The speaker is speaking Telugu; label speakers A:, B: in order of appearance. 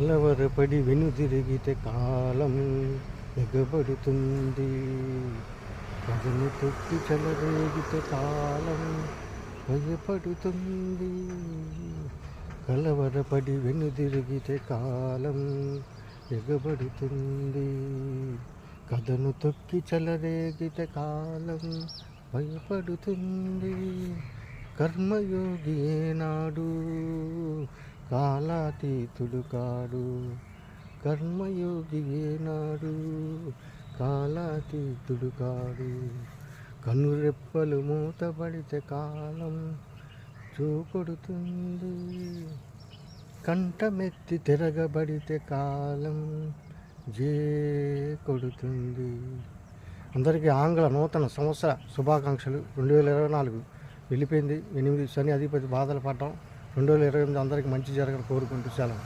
A: కలవరపడి వెనుదిరిగితే కాలం ఎగబడుతుంది. కథను తొక్కి చెలరేగితే కాలం భయపడుతుంది. కలవరపడి వెనుదిరిగితే కాలం ఎగబడుతుంది. కథను తొక్కి చెలరేగితే కాలం భయపడుతుంది. కర్మయోగి ఏనాడు కాలాతీతుడు కాడు కర్మయోగి ఏనాడు కాలాతీతుడు కాడు కనురెప్పలు మూతబడితే కాలం చూపడుతుంది. కంఠమెత్తి తిరగబడితే కాలం జే కొడుతుంది అందరికీ ఆంగ్ల నూతన సంవత్సర శుభాకాంక్షలు. రెండు వేల ఇరవై నాలుగు వెళ్ళిపోయింది. ఎనిమిది శని అధిపతి బాధలు పడటం రెండు వేల ఇరవై ఎనిమిది అందరికీ మంచి జరగాలని కోరుకుంటూ సెలవు.